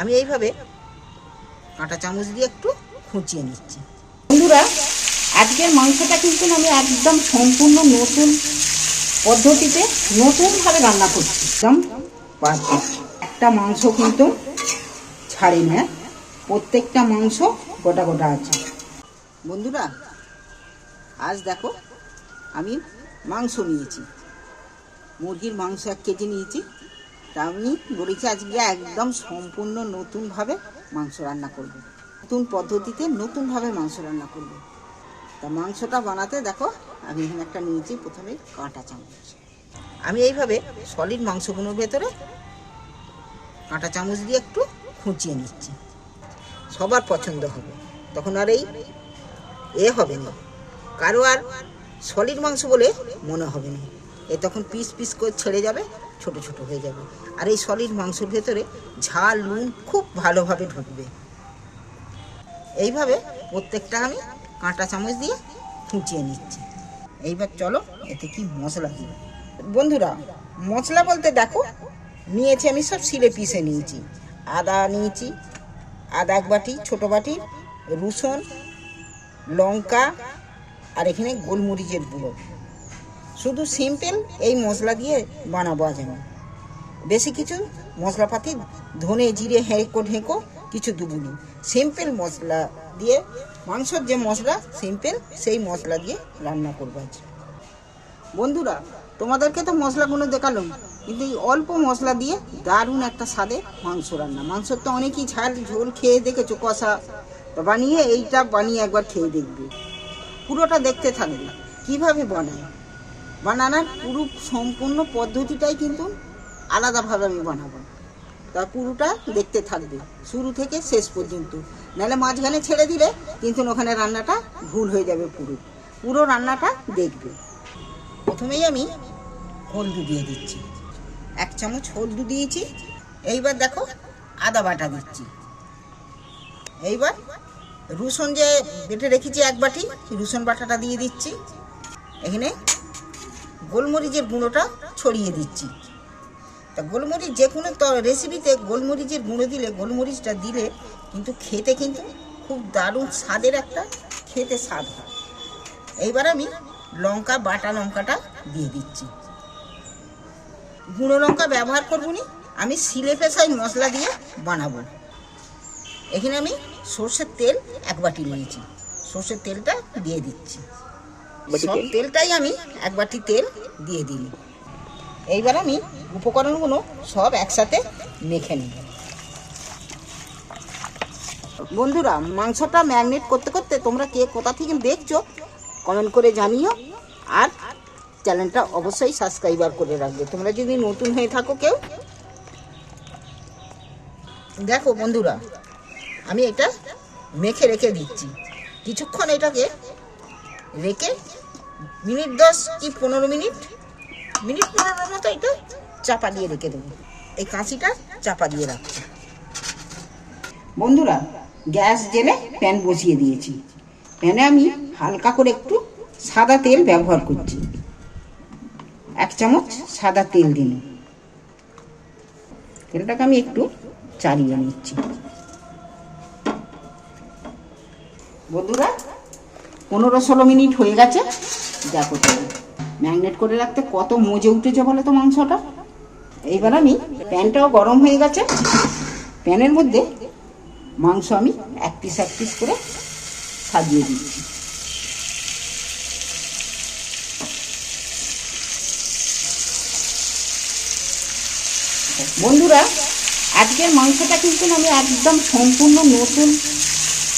আমি এইভাবে কাঁটা চামচ দিয়ে একটু খুঁচিয়ে নিচ্ছি। বন্ধুরা আজকের মাংসটা কিন্তু আমি একদম সম্পূর্ণ নতুন পদ্ধতিতে নতুনভাবে রান্না করছি। একদম একটা মাংস কিন্তু ছাড়ি না। প্রত্যেকটা মাংস গোটা গোটা আছে। বন্ধুরা আজ দেখো আমি মাংস নিয়েছি। মুরগির মাংস এক কেজি নিয়েছি। তা আমি বলেছি আজকে একদম সম্পূর্ণ নতুনভাবে মাংস রান্না করব। নতুন পদ্ধতিতে নতুনভাবে মাংস রান্না করব। তা মাংসটা বানাতে দেখো, আমি এখানে একটা নিয়েছি, প্রথমে কাঁটা চামচ। আমি এইভাবে সলিড মাংসগুলোর ভেতরে কাঁটা চামচ দিয়ে একটু খুঁচিয়ে নিচ্ছি। সবার পছন্দ হবে। তখন আর এই এ হবে না। কারও আর সলিড মাংস বলে মনে হবে না। এ তখন পিস পিস করে ছেড়ে যাবে, ছোট ছোট হয়ে যাবে। আর এই সলিড মাংসের ভেতরে ঝাল, নুন খুব ভালোভাবে ঢুকবে। এইভাবে প্রত্যেকটা আমি কাঁটা চামচ দিয়ে খুঁচিয়ে নিচ্ছি। এইবার চলো এতে কি মশলা দিই। বন্ধুরা, মশলা বলতে দেখো, নিয়েছি আমি সব শিলে পিসে নিয়েছি। আদা নিয়েছি, আদা এক বাটি, ছোটো বাটি, রসুন, লঙ্কা, আর এখানে গোলমরিচের গুঁড়ো। শুধু সিম্পল এই মশলা দিয়ে বানাবো আজ আমি। বেশি কিছু মশলাপাতি, ধনে জিরে, হেঁকো ঢেঁকো কিছু দুবুনি। সিম্পল মশলা দিয়ে, মাংসর যে মশলা, সিম্পল সেই মশলা দিয়ে রান্না করব আজ। বন্ধুরা, তোমাদেরকে তো মশলাগুলো দেখালাম, কিন্তু এই অল্প মশলা দিয়ে দারুণ একটা স্বাদে মাংস রান্না। মাংসর তো অনেকই ঝাল, ঝোল খেয়ে দেখেছ, কষা। বানিয়ে এইটা বানিয়ে একবার খেয়ে দেখবে। পুরোটা দেখতে থাকবে কীভাবে বানায়? বানানোর পুরো সম্পূর্ণ পদ্ধতিটাই কিন্তু আলাদাভাবে আমি বানাবো। তা পুরোটা দেখতে থাকবে, শুরু থেকে শেষ পর্যন্ত। নাহলে মাঝখানে ছেড়ে দিলে কিন্তু ওখানে রান্নাটা ভুল হয়ে যাবে পুরো। পুরো রান্নাটা দেখবে। প্রথমেই আমি হলদু দিয়ে দিচ্ছি। এক চামচ হলদু দিয়েছি। এইবার দেখো আদা বাটা দিচ্ছি। এইবার রসুন যে বেটে রেখেছি এক বাটি, রসুন বাটাটা দিয়ে দিচ্ছি। এখানে গোলমরিচের গুঁড়োটা ছড়িয়ে দিচ্ছি। তা গোলমরিচ যে কোনো রেসিপিতে গোলমরিচের গুঁড়ো দিলে, গোলমরিচটা দিলে কিন্তু খেতে কিন্তু খুব দারুণ স্বাদের একটা খেতে স্বাদ হয়। এইবার আমি লঙ্কা, বাটা লঙ্কাটা দিয়ে দিচ্ছি। গুঁড়ো লঙ্কা ব্যবহার করব নি, আমি শিলে পেশাই মশলা দিয়ে বানাবো। এখানে আমি সর্ষের তেল এক বাটি নিয়েছি। সর্ষের তেলটা দিয়ে দিচ্ছি। সব তেলটাই আমি এক বাটি তেল দিয়ে দিই। এইবার আমি উপকরণগুলো সব একসাথে মেখে নিই বন্ধুরা মাংসটা ম্যাগনেট করতে করতে তোমরা কে কোথা থেকে দেখছ কমেন্ট করে জানিও। আর চ্যানেলটা অবশ্যই সাবস্ক্রাইবার করে রাখবে। তোমরা যদি নতুন হয়ে থাকো কেউ দেখো বন্ধুরা আমি এটা মেখে রেখে দিচ্ছি। কিছুক্ষণ এটাকে রেখে মিনিট দশ কি পনেরো মিনিট? মিনিট পনেরো মতো এটা চাপা দিয়ে রেখে দেবো। এই কাঁচিটা চাপা দিয়ে রাখছি। বন্ধুরা, গ্যাস জেলে প্যান বসিয়ে দিয়েছি। প্যানে আমি হালকা করে একটু সাদা তেল ব্যবহার করছি। এক চামচ সাদা তেল দিন। তেলটাকে আমি একটু চালিয়ে নিচ্ছি। বন্ধুরা পনেরো ষোলো মিনিট হয়ে গেছে। দেখো তুমি ম্যাগনেট করে রাখতে কত মজে উঠেছে বলো তো মাংসটা? এইবার আমি প্যানটাও গরম হয়ে গেছে। প্যানের মধ্যে মাংস আমি এক পিস এক পিস করে সাজিয়ে দিচ্ছি। বন্ধুরা, আজকের মাংসটা কিন্তু আমি একদম সম্পূর্ণ নতুন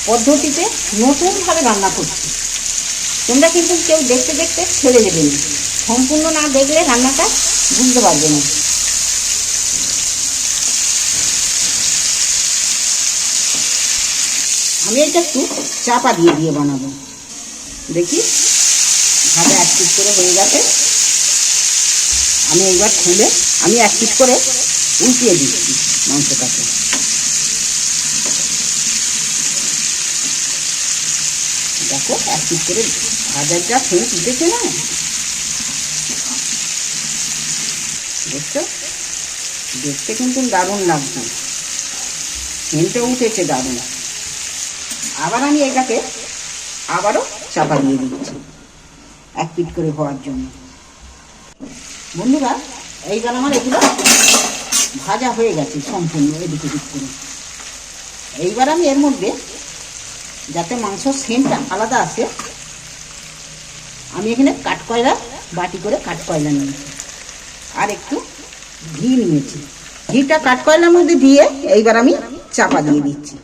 পদ্ধতিতে নতুনভাবে রান্না করছি। তোমরা কিন্তু কেউ দেখতে দেখতে ছেড়ে দেবে না। সম্পূর্ণ না দেখলে রান্নাটা বুঝতে পারবে না। আমি এটা একটু চাপা দিয়ে দিয়ে বানাবো। দেখি ভাবে এক পিস করে হয়ে গেছে। আমি এইবার খুলে আমি এক পিস করে উল্টিয়ে দিচ্ছি মাংসটাকে। দেখো, এক পিস করে ভাজার যা সেন্ট উঠেছে না। দেখছ? দেখতে কিন্তু দারুণ লাগছে। সেন্টে উঠেছে দারুণ। আবার আমি এটাকে আবারও চাপা দিয়ে দিচ্ছি, এক পিট করে হওয়ার জন্য। বন্ধুরা, এইবার আমার এগুলো ভাজা হয়ে গেছে সম্পূর্ণ এদিক ওদিক করে। এইবার আমি এর মধ্যে যাতে মাংস সেন্টটা আলাদা আসে আমি এখানে কাঠকয়লা বাটি করে কাঠকয়লা নিয়েছি। আর একটু ঘি নিয়েছি। ঘিটা কাঠকয়লার মধ্যে দিয়ে এইবার আমি চাপা দিয়ে দিচ্ছি।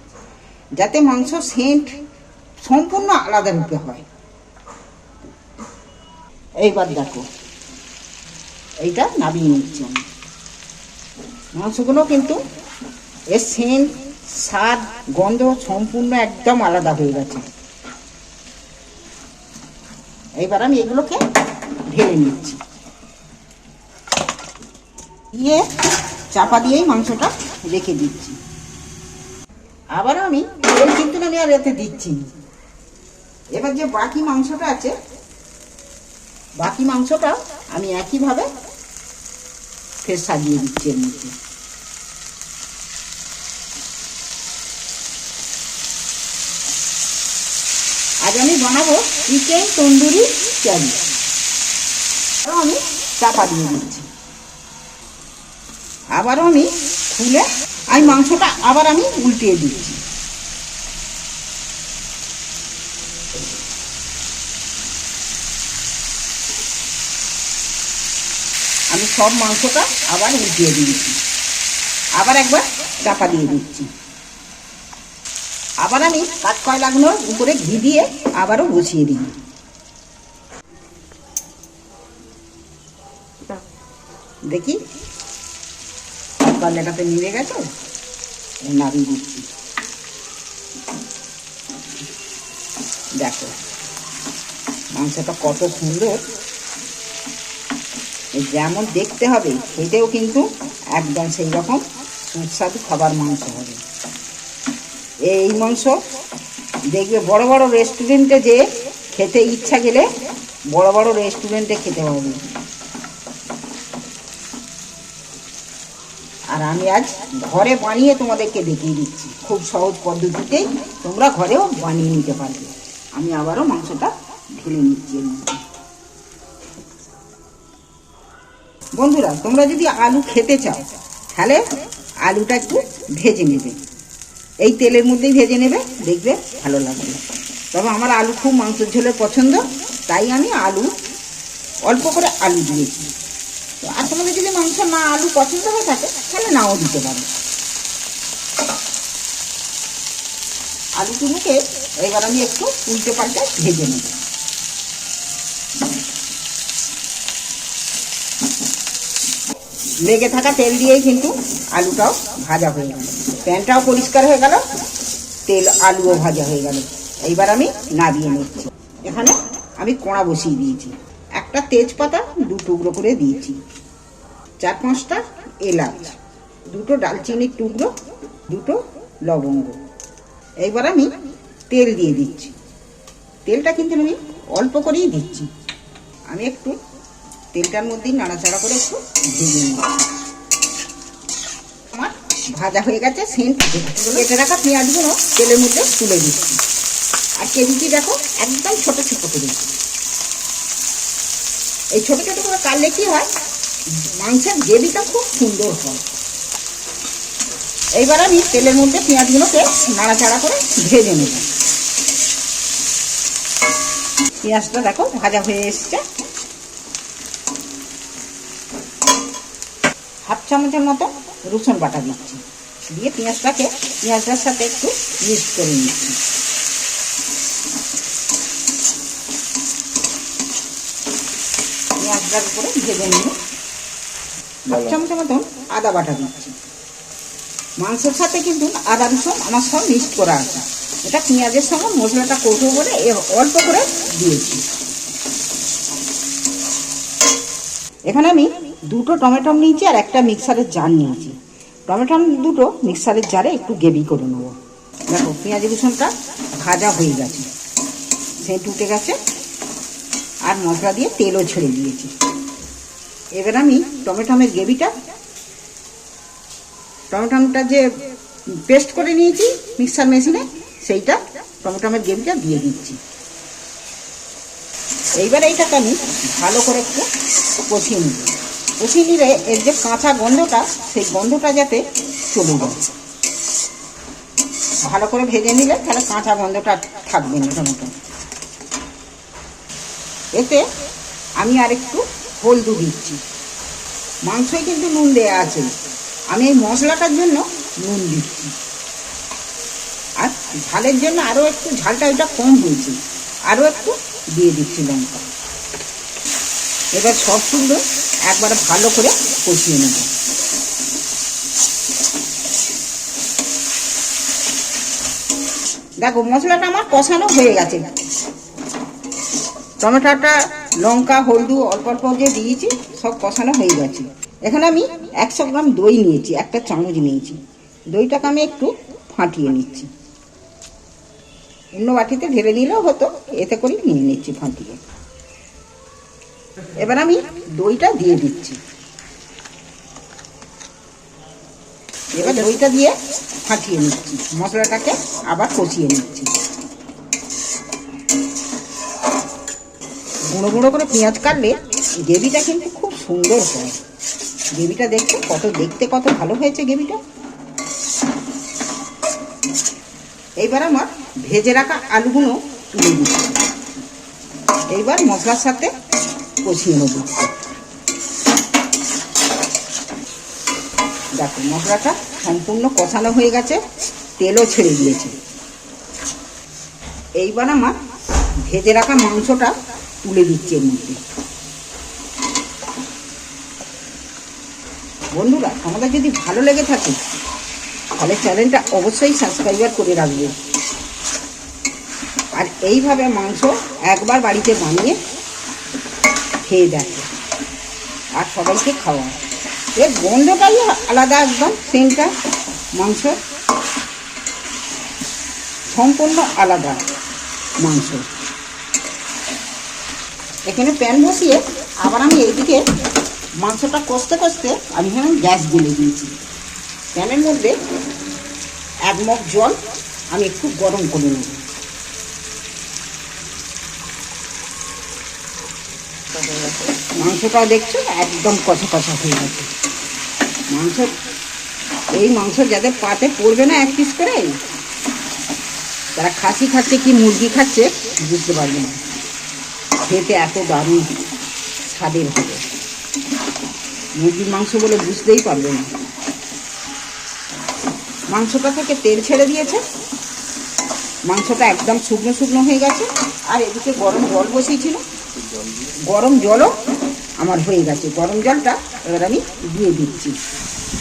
যাতে মাংস সেন্ট সম্পূর্ণ আলাদা রূপে হয়। এইবার দেখো, এইটা নামিয়ে নিচ্ছি আমি। মাংসগুলো কিন্তু এর সেন্ট স্বাদ, গন্ধ সম্পূর্ণ একদম আলাদা হয়ে গেছে। এইবার আমি এগুলোকে ঢেলে নিচ্ছি। দিয়ে চাপা দিয়েই মাংসটা রেখে দিচ্ছি। আবার আমি তেল কিন্তু আমি আর এতে দিচ্ছি। এবার যে বাকি মাংসটা আছে, বাকি মাংসটা আমি একইভাবে ফের সাজিয়ে দিচ্ছি এর মধ্যে। আজ আমি বানাবো চিকেন, তন্দুরি চালি আরও আমি চাপা দিয়ে দিচ্ছি। আবারও আমি খুলে আমি মাংসটা আবার আমি উল্টিয়ে দিচ্ছি। আমি সব মাংসটা আবার উল্টিয়ে দিয়েছি আবার একবার চাপা দিয়ে দিচ্ছি। আবার আমি কাঠ কয়লাগুলোর উপরে ঘি দিয়ে আবারও বসিয়ে দিই। দেখি। কয়লাটাতে নিভে গেছে? নামিয়ে দিচ্ছি। দেখো, মাংসটা কত সুন্দর। যেমন দেখতে হবে, খেতেও কিন্তু একদম সেই রকম সুস্বাদু খাবার মাংস হবে। এই মাংস। দেখবে বড় বড় রেস্টুরেন্টে যে খেতে ইচ্ছা গেলে বড় বড় রেস্টুরেন্টে খেতে হবে আর আমি আজ ঘরে বানিয়ে তোমাদেরকে দেখিয়ে দিচ্ছি। খুব সহজ পদ্ধতিতেই তোমরা ঘরেও বানিয়ে নিতে পারবে। আমি আবারও মাংসটা ঢেলে নিচ্ছি বন্ধুরা, তোমরা যদি আলু খেতে চাও, তাহলে আলুটা একটু ভেজে নেবে। এই তেলের মধ্যেই ভেজে নেবে, দেখবে ভালো লাগবে তবে আমার আলু খুব মাংসের ঝোলের পছন্দ, তাই আমি আলু, অল্প করে আলু দিয়েছি। তো আর তোমাদের যদি মাংস না, আলু পছন্দ হয়ে থাকে, তাহলে নাও দিতে পারো। আলুটুকুকে এবার আমি একটু উল্টে পাল্টে ভেজে নেব। লেগে থাকা তেল দিয়েই কিন্তু আলুটাও ভাজা হয়ে গেল। প্যানটাও পরিষ্কার হয়ে গেল, তেল আলুও ভাজা হয়ে গেল। এইবার আমি নাবিয়ে নিচ্ছি। এখানে আমি কোঁড়া বসিয়ে দিয়েছি। একটা তেজপাতা দু টুকরো করে দিয়েছি। চার পাঁচটা এলাচ, দুটো ডালচিনির টুকরো, দুটো লবঙ্গ। এইবার আমি তেল দিয়ে দিচ্ছি। তেলটা কিন্তু আমি অল্প করেই দিচ্ছি। আমি একটু তেলটার মধ্যেই নাড়াচাড়া করে একটু ভেজে নিচ্ছি আমার? ভাজা হয়ে গেছে সেন্ট কেটে রাখা পেঁয়াজগুলো তেলের মধ্যে তুলে দিচ্ছি। আর কেজিটি দেখো একদম ছোট ছোট করে। এই ছোট ছোট করে কাটলে কি হয়? মাংসের গ্রেভিটা খুব সুন্দর হয়। এইবার আমি তেলের মধ্যে পেঁয়াজগুলোকে নাড়াচাড়া করে ভেজে নেব। পেঁয়াজটা দেখো ভাজা হয়ে এসছে। চামচের মতো রসুন বাটা দিচ্ছি। দিয়ে পেঁয়াজটাকে, পেঁয়াজটার সাথে একটু মিক্স করে নিচ্ছি। পেঁয়াজটার উপরে ভেজে নিয়ে হাফ চামচের মতন আদা বাটা দিচ্ছি। মাংসের সাথে কিন্তু আদা, রসুন আমার সব মিক্সড করা আছে। এটা পেঁয়াজের সঙ্গে মশলাটা কৌটো করে অল্প করে দিয়েছি। এখানে আমি দুটো টমেটো নিয়েছি আর একটা মিক্সারের জার নিয়েছি। টমেটো দুটো মিক্সারের জারে একটু গ্রেভি করে নেব। দেখো, পেঁয়াজ রসুনটা ভাজা হয়ে গেছে। সেন্ট উঠে গেছে। আর মশলা দিয়ে তেলও ছেড়ে দিয়েছি। এবার আমি টমেটোমের গ্রেভিটা টমেটোটা যে পেস্ট করে নিয়েছি মিক্সার মেশিনে, সেইটা টমেটোমের গ্রেভিটা দিয়ে দিচ্ছি। এইবার এইটাকে আমি ভালো করে একটু কষিয়ে নিব কষিয়ে নিলে এর যে কাঁচা গন্ধটা, সেই গন্ধটা যাতে চলে যায়। ভালো করে ভেজে নিলে তাহলে কাঁচা গন্ধটা থাকবে না এতে আমি আর একটু হলদু দিচ্ছি। মাংসই কিন্তু নুন দেওয়া আছে। আমি এই মশলাটার জন্য নুন দিচ্ছি। আর ঝালের জন্য আরও একটু ঝালটা ওইটা কম হয়েছে আরও একটু দিয়ে দিচ্ছি লঙ্কা। এবার সব সুন্দর একবারে ভালো করে কষিয়ে নেব। দেখো, মশলাটা আমার কষানো হয়ে গেছে। টমেটোটা, লঙ্কা, হলদু অল্প অল্প যে দিয়েছি, সব কষানো হয়ে গেছে। এখানে আমি একশো গ্রাম দই নিয়েছি, একটা চামচ নিয়েছি। দইটাকে আমি একটু ফাটিয়ে নিচ্ছি। অন্য বাটিতে ঢেলে নিলেও হতো, এতে করে নিয়ে নিচ্ছি ফাটিয়ে এবার আমি দইটা দিয়ে দিচ্ছি। এবার দইটা দিয়ে ফাটিয়ে নিচ্ছি, মশলাটাকে আবার কষিয়ে নিচ্ছি। গুঁড়ো গুঁড়ো করে পেঁয়াজ কাটলে গ্রেভিটা কিন্তু খুব সুন্দর হয়। গ্রেভিটা দেখতে কত দেখতে কত ভালো হয়েছে গ্রেভিটা। এইবার আমার ভেজে রাখা আলুগুলো তুলে দিচ্ছি এইবার মশলার সাথে কষিয়ে নেব। দেখো, মশলাটা সম্পূর্ণ কষানো হয়ে গেছে, তেলও ছেড়ে দিয়েছে। এইবার আমার ভেজে রাখা মাংসটা তুলে দিচ্ছি এর মধ্যে। বন্ধুরা আমাদের যদি ভালো লেগে থাকে তাহলে চ্যানেলটা অবশ্যই সাবস্ক্রাইবার করে রাখবে। আর এইভাবে মাংস একবার বাড়িতে বানিয়ে খেয়ে দেখে। আর সবাইকে খাওয়া এর গন্ধটাই আলাদা একদম, সেন্টটা মাংস। সম্পূর্ণ আলাদা মাংস। এখানে প্যান বসিয়ে আবার আমি এইদিকে মাংসটা কষতে কষতে আমি এখানে গ্যাস জ্বেলে দিয়েছি। প্যানের মধ্যে এক মগ জল আমি একটু গরম করে নেব মাংসটা দেখছ? একদম কষা কষা হয়ে গেছে। মাংস, এই মাংস যাদের পাতে পড়বে না এক পিস করে তারা খাসি খাচ্ছে কি মুরগি খাচ্ছে বুঝতে পারবে না। খেতে এত দারুণ স্বাদের হবে। মুরগির মাংস বলে বুঝতেই পারবে না। মাংসটা থেকে তেল ছেড়ে দিয়েছে। মাংসটা একদম শুকনো শুকনো হয়ে গেছে। আর এদিকে গরম জল বসিয়েছিল। গরম জলও আমার হয়ে গেছে। গরম জলটা এবার আমি দিয়ে দিচ্ছি।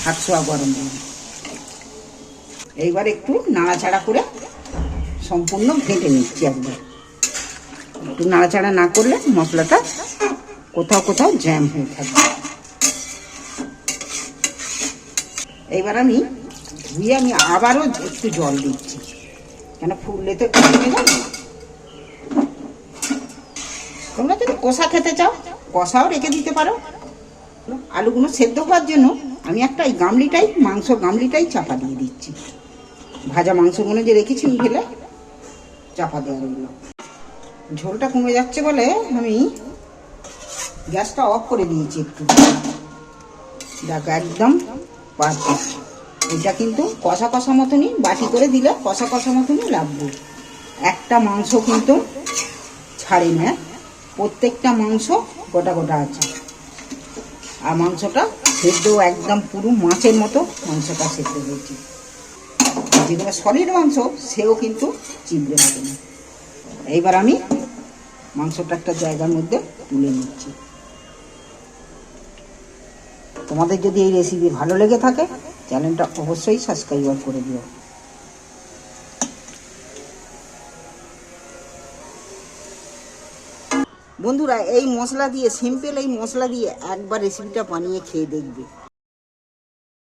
হাত ছোঁয়া গরম জল। এইবার একটু নাড়াচাড়া করে সম্পূর্ণ ঘেঁটে নিচ্ছি একবার। একটু নাড়াচাড়া না করলে মশলাটা কোথাও কোথাও জ্যাম হয়ে থাকবে এইবার আমি ধুয়ে আমি আবারও একটু জল দিচ্ছি। কেন ফুললে তো তোমরা যদি কষা খেতে চাও, কষাও রেখে দিতে পারো। আলুগুলো সেদ্ধ হওয়ার জন্য আমি একটা এই গামলিটাই, মাংস গামলিটাই চাপা দিয়ে দিচ্ছি। ভাজা মাংসগুলো যে রেখেছি ঢেলে চাপা দেওয়া রইল। ঝোলটা কমে যাচ্ছে বলে আমি গ্যাসটা অফ করে দিয়েছি একটু। দেখো, একদম পারফেক্ট এটা কিন্তু কষা কষা মতনই বাটি করে দিলে কষা কষা মতনই লাগবে। একটা মাংস কিন্তু ছাড়ে না। প্রত্যেকটা মাংস গোটা গোটা আছে। আর মাংসটা সেদ্ধ একদম পুরো মাছের মতো মাংসটা সেদ্ধ হয়েছে। যেগুলো সলিড মাংস, সেও কিন্তু চিবড়ে হবে না। এইবার আমি মাংসটা একটা জায়গার মধ্যে তুলে নিচ্ছি। তোমাদের যদি এই রেসিপি ভালো লেগে থাকে চ্যানেলটা অবশ্যই সাবস্ক্রাইব করে দিও। বন্ধুরা, এই মশলা দিয়ে সিম্পল এই মশলা দিয়ে একবার রেসিপিটা বানিয়ে খেয়ে দেখবে।